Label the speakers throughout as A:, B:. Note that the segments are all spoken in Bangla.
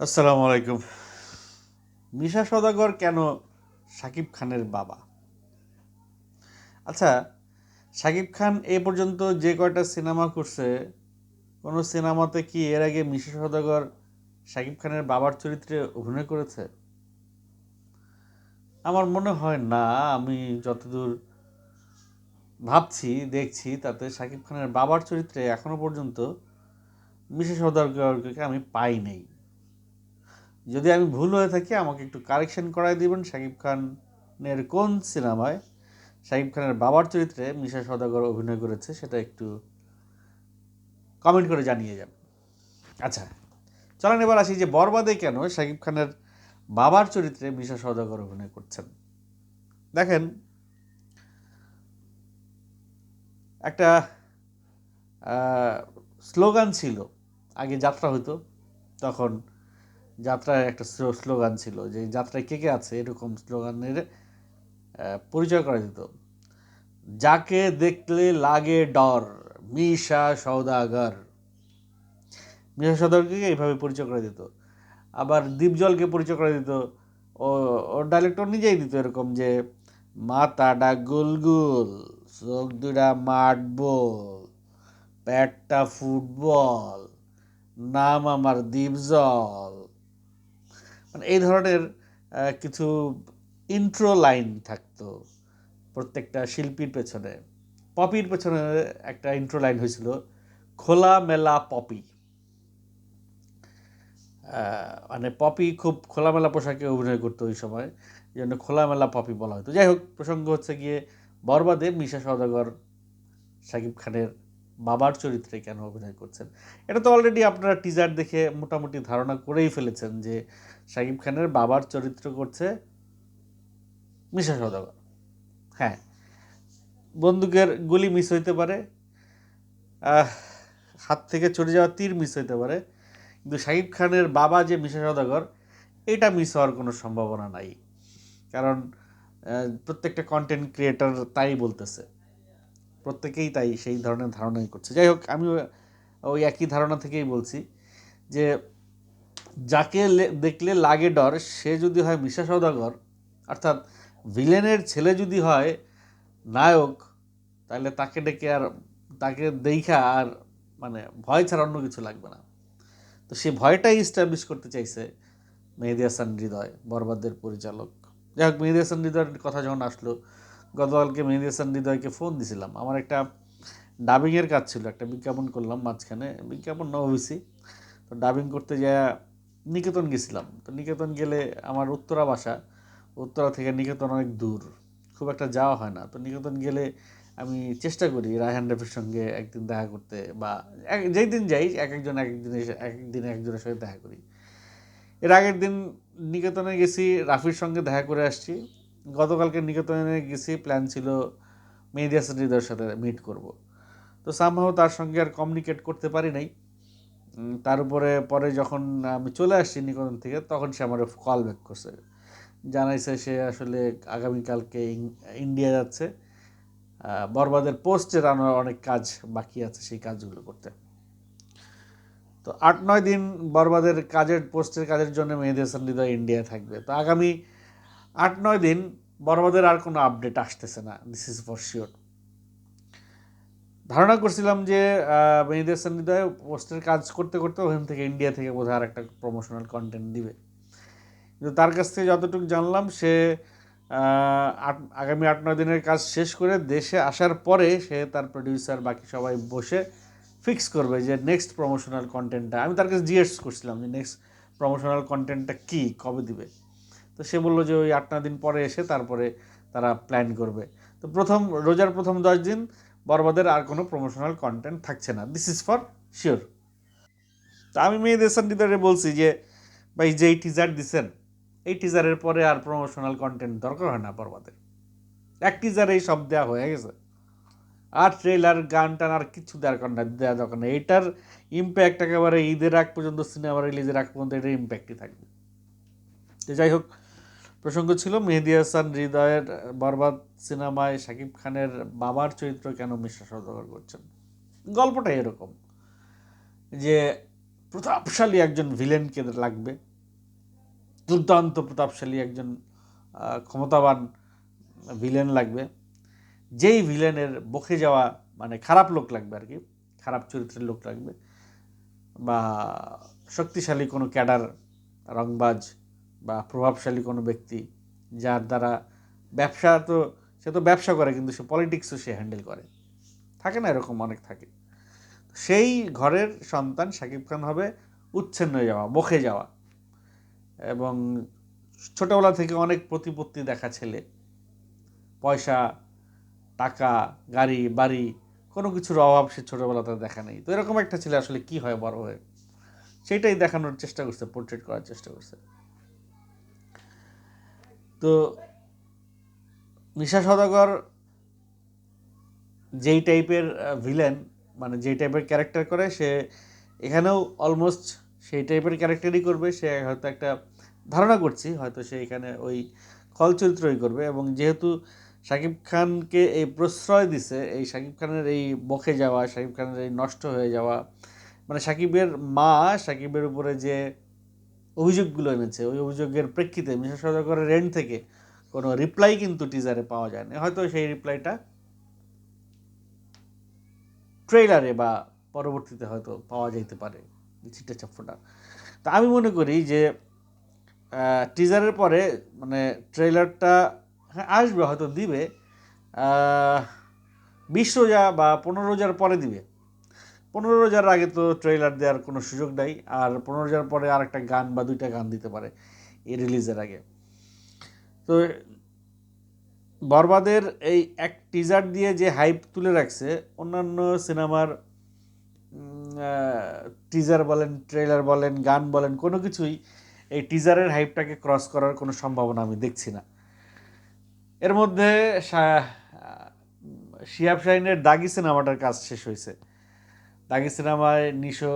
A: আসসালামু আলাইকুম। মিশা সদাগর কেন শাকিব খানের বাবা? আচ্ছা শাকিব খান এ পর্যন্ত যে কয়টা সিনেমা করছে, কোনো সিনেমাতে কি এর আগে মিশা সদাগর শাকিব খানের বাবার চরিত্রে অভিনয় করেছে? আমার মনে হয় না, আমি যতদূর ভাবছি, দেখছি, তাতে শাকিব খানের বাবার চরিত্রে এখনও পর্যন্ত মিশা সদাগরকে আমি পাই নাই। যদি আমি ভুল হয়ে থাকি, আমাকে একটু কারেকশন করাই দিবেন। শাকিব খানের কোন সিনেমায়? শাকিব খানের বাবার চরিত্রে মিশা সদাগর অভিনয় করেছে, সেটা একটু কমেন্ট করে জানিয়ে যান। আচ্ছা চলেন এবার আসি যে বরবাদে কেন শাকিব খানের বাবার চরিত্রে মিশা সদাগর অভিনয় করছেন। দেখেন, একটা স্লোগান ছিল, আগে যাত্রা হতো, তখন যাত্রার একটা স্লোগান ছিল যে যাত্রায় কে কে আছে এরকম স্লোগানের পরিচয় করা যেত। যাকে দেখলে লাগে ডর, মিশা সৌদাগর মিশা সৌদাগরকে এইভাবে পরিচয় করে দিত আবার দীপজলকে পরিচয় করে দিত ও ওর ডাইলেক্টর নিজেই দিত এরকম যে মাথাটা গুলগুল, চোখ দুটা মাটবল প্যাটটা ফুটবল, নাম আমার দীপজল। মানে এই ধরনের কিছু ইন্ট্রো লাইন থাকতো প্রত্যেকটা শিল্পীর পেছনে। পপির পেছনে একটা ইন্ট্রো লাইন হয়েছিল, খোলা মেলা পপি। মানে পপি খুব খোলামেলা পোশাকে অভিনয় করতো ওই সময়, এই জন্য খোলামেলা পপি বলা হতো। যাই হোক, প্রসঙ্গ হচ্ছে গিয়ে বরবাদে মিশা সদাগর শাকিব খানের বাবার চরিত্রে কেন অভিনয় করছেন? এটা তো অলরেডি আপনারা টিজার দেখে মোটামুটি ধারণা করেই ফেলেছেন যে শাকিব খানের বাবার চরিত্র করছে মিশা সদাগর হ্যাঁ বন্দুকের গুলি মিস হইতে পারে হাত থেকে চলে যাওয়া তীর মিস হইতে পারে, কিন্তু শাকিব খানের বাবা যে মিশা সদাগর এটা মিস হওয়ার কোনো সম্ভাবনা নাই। কারণ প্রত্যেকটা কন্টেন্ট ক্রিয়েটার তাই বলতেছে। প্রত্যেকেই তাই সেই ধরনের ধারণাই করছে। যাই হোক আমি ওই একই ধারণা থেকেই বলছি যে যাকে দেখলে লাগে ডর, সে যদি হয় মিশা সৌদাগর অর্থাৎ ভিলেনের ছেলে যদি হয় নায়ক, তাহলে তাকে ডেকে আর তাকে দেখা আর মানে ভয় ছাড়া অন্য কিছু লাগবে না। তো সে ভয়টাই ইস্টাবলিশ করতে চাইছে মেহেদি হাসান হৃদয়, বরবাদের পরিচালক। যাই হোক, মেহেদি হাসান হৃদয়ের কথা যখন আসলো গতকালকে মেহেদি হাসান হৃদয়কে ফোন দিছিলাম। আমার একটা ডাবিংয়ের কাজ ছিল, একটা বিজ্ঞাপন করলাম মাঝখানে। বিজ্ঞাপন ন হয়েছি তো ডাবিং করতে যা নিকেতন গেছিলাম। তো নিকেতন গেলে আমার উত্তরা বাসা, উত্তরা থেকে নিকেতন অনেক দূর। খুব একটা যাওয়া হয় না। তো নিকেতন গেলে আমি চেষ্টা করি রায়হান রফির সঙ্গে একদিন দেখা করতে বা যেই দিন যাই, এক একজন এক একদিন এক একদিন একজনের সঙ্গে দেখা করি। এর আগের দিন নিকেতনে গেছি, রাফির সঙ্গে দেখা করে আসছি। গতকালকে নিকেতনে গেছি প্ল্যান ছিল হাসান হৃদয়ের সাথে মিট করব। তো সামহাও তার সঙ্গে আর কমিউনিকেট করতে পারি নাই। তার উপরে পরে যখন আমি চলে আসছি নিকেতন থেকে, তখন সে আমার কল ব্যাক করছে। জানাইছে সে আসলে আগামীকালকে ইন্ডিয়া যাচ্ছে। বরবাদের পোস্টের আনার অনেক কাজ বাকি আছে সেই কাজগুলো করতে। তো আট নয় দিন বরবাদের কাজের পোস্টের কাজের জন্য মেহেদি হাসান হৃদয় ইন্ডিয়ায় থাকবে। তো আগামী আট নয় দিন বরবাদের আর কোনো আপডেট আসতেছে না দিস ইজ ফর শিওর ধারণা করছিলাম যে মেহেদি হাসান হৃদয় পোস্টের কাজ করতে করতে ওখান থেকে ইন্ডিয়া থেকে বোধহয় আর একটা প্রমোশনাল কন্টেন্ট দিবে। কিন্তু তার কাছ থেকে যতটুকু জানলাম, সে আট, আগামী আট নয় দিনের কাজ শেষ করে দেশে আসার পরে সে তার প্রডিউসার বাকি সবাই বসে ফিক্স করবে যে নেক্সট প্রমোশনাল কন্টেন্টটা আমি তার কাছে জিজ্ঞেস করছিলাম যে নেক্সট প্রমোশনাল কন্টেন্টটা কী, কবে দিবে? তো সে বলল যে ওই আট দিন পরে এসে তারপরে তারা প্ল্যান করবে। তো প্রথম, রোজার প্রথম দশ দিন বরবাদের আর কোনো প্রমোশনাল কন্টেন্ট থাকছে না। দিস ইজ ফর শিওর তা আমি মেয়েদের সন্ডিদারে বলছি যে, ভাই যেই টিজার দিছেন, এই টিজারের পরে আর প্রমোশনাল কন্টেন্ট দরকার হয় না বরবাদের। এক টিজারেই সব দেওয়া হয়ে গেছে। আর ট্রেলার গান টান আর কিছু দরকার না দেওয়া দরকার নেই। এটার ইম্প্যাক্ট একেবারে ঈদের আগ পর্যন্ত সিনেমা রিলিজের আগ পর্যন্ত এটার ইম্প্যাক্টই থাকবে। তো যাই হোক প্রসঙ্গ ছিল, মেহেদি হাসান হৃদয়ের বরবাদ সিনেমায় শাকিব খানের বাবার চরিত্র কেন মিশ্রা সদাগর করছেন? গল্পটা এরকম, যে প্রতাপশালী একজন ভিলেনকে লাগবে, দুর্দান্ত প্রতাপশালী একজন ক্ষমতাবান ভিলেন লাগবে, যেই ভিলেনের বকে যাওয়া মানে খারাপ লোক লাগবে আর কি, খারাপ চরিত্রের লোক লাগবে, বা শক্তিশালী কোনো ক্যাডার, রংবাজ বা প্রভাবশালী কোনো ব্যক্তি যার দ্বারা ব্যবসা তো, সে তো ব্যবসা করে, কিন্তু সে পলিটিক্সও সে হ্যান্ডেল করে। থাকে না এরকম অনেক থাকে। সেই ঘরের সন্তান শাকিব খান হবে উচ্ছন্ন হয়ে যাওয়া, বকে যাওয়া। এবং ছোটোবেলা থেকে অনেক প্রতিপত্তি দেখা ছেলে। পয়সা, টাকা, গাড়ি, বাড়ি, কোনো কিছুর অভাব সে ছোটোবেলাতে দেখা নেই। তো এরকম একটা ছেলে আসলে কি হয় বড় হয়ে? সেটাই দেখানোর চেষ্টা করছে পোর্ট্রেট করার চেষ্টা করছে। তো নিশা সদাগর যেই টাইপের ভিলেন মানে যেই টাইপের ক্যারেক্টার করে, সে এখানেও অলমোস্ট সেই টাইপের ক্যারেক্টারই করবে। সে হয়তো একটা ধারণা করছি, হয়তো সে এখানে ওই খল চরিত্রই করবে এবং যেহেতু শাকিব খানকে এই প্রশ্রয় দিছে, এই শাকিব খানের এই বকে যাওয়া, শাকিব খানের এই নষ্ট হয়ে যাওয়া মানে শাকিবের মা, শাকিবের উপরে যে অভিযোগগুলো এনেছে। ওই অভিযোগের প্রেক্ষিতে মিশা সদাগরের রেন্ট থেকে কোনো রিপ্লাই কিন্তু টিজারে পাওয়া যায় না হয়তো সেই রিপ্লাইটা ট্রেলারে বা পরবর্তীতে হয়তো পাওয়া যাইতে পারে, ছিটে চাপ্পটা তা আমি মনে করি যে টিজারের পরে মানে ট্রেলারটা হ্যাঁ আসবে, হয়তো দিবে। বিশ রোজা বা পনেরো রোজার পরে দিবে। পনেরো হাজার আগে তো ট্রেলার দেওয়ার কোনো সুযোগ নাই, আর পনেরো হাজার পরে আর একটা গান বা দুইটা গান দিতে পারে এই রিলিজের আগে। তো বরবাদের এই এক টিজার দিয়ে যে হাইপ তুলে রাখছে, অন্যান্য সিনেমার টিজার বলেন ট্রেলার বলেন, গান বলেন, কোনো কিছুই এই টিজারের হাইপটাকে ক্রস করার কোনো সম্ভাবনা আমি দেখছি না। এর মধ্যে শিয়াব শাহিনের দাগি সিনেমাটার কাজ শেষ হয়েছে। দাগি সিনেমায় নিশো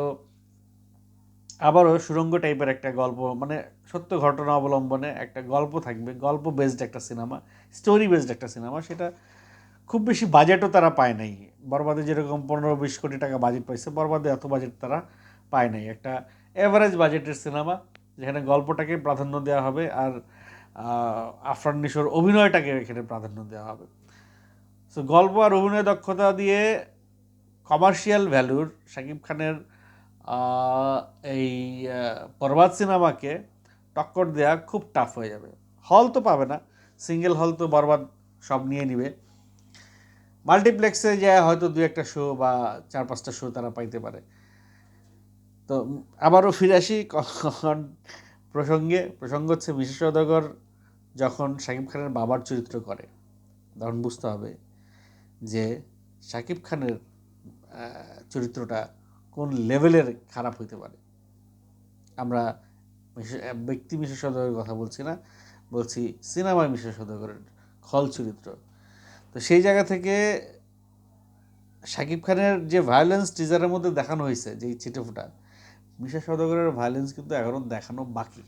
A: আবারও সুরঙ্গ টাইপের একটা গল্প মানে সত্য ঘটনা অবলম্বনে একটা গল্প থাকবে, গল্প বেসড একটা সিনেমা স্টোরি বেসড একটা সিনেমা, সেটা খুব বেশি বাজেটও তারা পায় নাই। বরবাদে যেরকম পনেরো বিশ কোটি টাকা বাজেট পাইছে, বরবাদে এত বাজেট তারা পায় নাই। একটা এভারেজ বাজেটের সিনেমা, যেখানে গল্পটাকে প্রাধান্য দেওয়া হবে আর আফরান নিশোর অভিনয়টাকে এখানে প্রাধান্য দেওয়া হবে। সো গল্প আর অভিনয় দক্ষতা দিয়ে কমার্শিয়াল ভ্যালুর শাকিব খানের এই আহ, বরবাদ সিনেমাকে টক্কর দেওয়া খুব টাফ হয়ে যাবে। হল তো পাবে না সিঙ্গেল হল তো বরবাদ সব নিয়ে নিবে। মাল্টিপ্লেক্সে যায় হয়তো দু একটা শো বা চার পাঁচটা শো তারা পাইতে পারে। তো আবারও ফিরে আসি কখন প্রসঙ্গে প্রসঙ্গ হচ্ছে সদাগর যখন শাকিব খানের বাবার চরিত্র করে তখন বুঝতে হবে যে শাকিব খানের চরিত্রটা কোন লেভেলের খারাপ হইতে পারে? আমরা ব্যক্তি বিশেষ সদগরের কথা বলছি না, বলছি সিনেমায় বিশেষ সদগরের খল চরিত্র। তো সেই জায়গা থেকে শাকিব খানের যে ভায়োলেন্স টিজারের মধ্যে দেখানো হয়েছে, যে ছিটেফোঁটা মিশা সদাগরের ভায়োলেন্স কিন্তু এখনও দেখানো বাকি।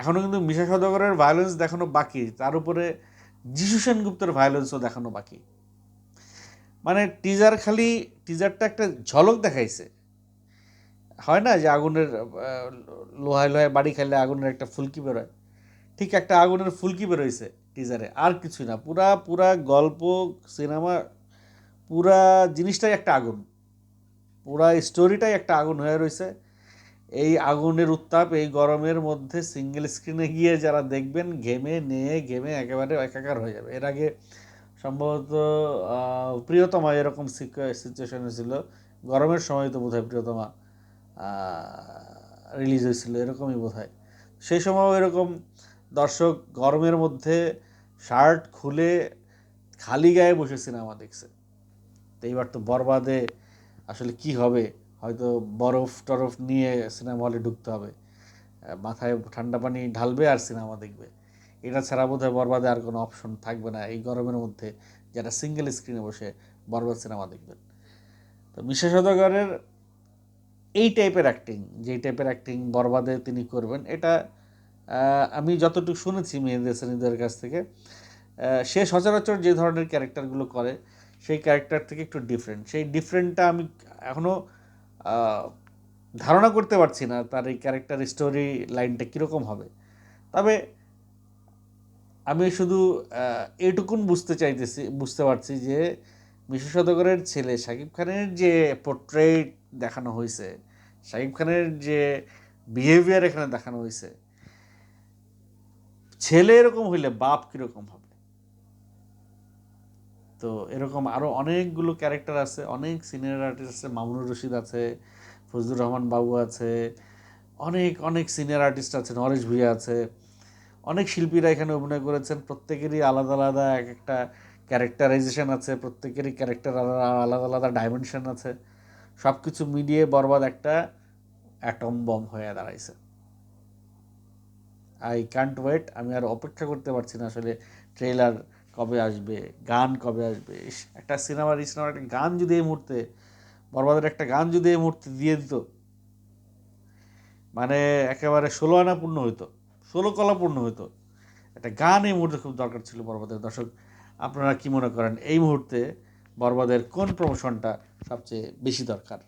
A: এখনও কিন্তু মিশা সদাগরের ভায়োলেন্স দেখানো বাকি, তার উপরে যিশু সেনগুপ্তের ভায়োলেন্সও দেখানো বাকি। মানে টিজার খালি টিজারটা একটা ঝলক দেখাইছে। হয় না যে আগুনের লোহায় লোহায় বাড়ি খাইলে আগুনের একটা ফুলকি বেরোয়। ঠিক একটা আগুনের ফুলকি বেরোইছে টিজারে আর কিছু না। পুরা পুরা গল্প সিনেমা পুরা জিনিসটাই একটা আগুন। পুরা স্টোরিটাই একটা আগুন হয়ে রয়েছে এই আগুনের উত্তাপ, এই গরমের মধ্যে সিঙ্গেল স্ক্রিনে গিয়ে যারা দেখবেন, ঘেমে, নিয়ে, ঘেমে একেবারে একাকার হয়ে যাবে। এর আগে সম্ভবত প্রিয়তমা এরকম সিচুয়েশন ছিল গরমের সময় তো বোধহয় প্রিয়তমা রিলিজ হয়েছিল, এরকমই বোধ হয় সেই সময়ও এরকম দর্শক গরমের মধ্যে শার্ট খুলে খালি গায়ে বসে সিনেমা দেখছে। তো এইবার তো বরবাদে আসলে কি হবে? হয়তো বরফ টরফ নিয়ে সিনেমা হলে ঢুকতে হবে। মাথায় ঠান্ডা পানি ঢালবে আর সিনেমা দেখবে। এটা ছাড়া বোধহয় বরবাদে আর কোনো অপশন থাকবে না এই গরমের মধ্যে যারা সিঙ্গেল স্ক্রিনে বসে বরবাদ সিনেমা দেখবেন। তো মিশা সদাগরের এই টাইপের অ্যাক্টিং যেই টাইপের অ্যাক্টিং বরবাদে তিনি করবেন, এটা আমি যতটুকু শুনেছি মেহেদি হাসানিদের কাছ থেকে সে সচরাচর যে ধরনের ক্যারেক্টারগুলো করে, সেই ক্যারেক্টার থেকে একটু ডিফারেন্ট সেই ডিফারেন্টটা আমি এখনও ধারণা করতে পারছি না তার এই ক্যারেক্টার স্টোরি লাইনটা কীরকম হবে। তবে আমি শুধু আহ, এইটুকুন বুঝতে চাইতেছি বুঝতে পারছি যে মিশু সদগরের ছেলে শাকিব খানের যে পোর্ট্রেট দেখানো হয়েছে শাকিব খানের যে বিহেভিয়ার এখানে দেখানো হয়েছে ছেলে এরকম হইলে বাপ কীরকম হবে? তো এরকম আরও অনেকগুলো ক্যারেক্টার আছে অনেক সিনিয়র আর্টিস্ট আছে মামুনুর রশিদ আছে ফজলুর রহমান বাবু আছে অনেক অনেক সিনিয়র আর্টিস্ট আছে নরেশ ভুইয়া আছে। অনেক শিল্পীরা এখানে অভিনয় করেছেন, প্রত্যেকেরই আলাদা আলাদা এক একটা ক্যারেক্টারাইজেশন আছে, প্রত্যেকেরই ক্যারেক্টার আলাদা আলাদা আলাদা ডাইমেনশন আছে। সব কিছু মিলিয়ে বরবাদ একটা অ্যাটম বম হয়ে দাঁড়াইছে। আই ক্যান্ট ওয়েট আমি আর অপেক্ষা করতে পারছি না আসলে ট্রেলার কবে আসবে, গান কবে আসবে। একটা সিনেমার এই সিনেমার একটা গান যদি এই মুহূর্তে, বরবাদের একটা গান যদি এই মুহূর্তে দিয়ে দিত মানে একেবারে ষোলো আনা পূর্ণ হইতো। ষোলো হতো একটা গান এই মুহূর্তে খুব দরকার ছিল বরবাদের। দর্শক, আপনারা কি মনে করেন, এই মুহূর্তে বরবাদের কোন প্রমোশনটা সবচেয়ে বেশি দরকার?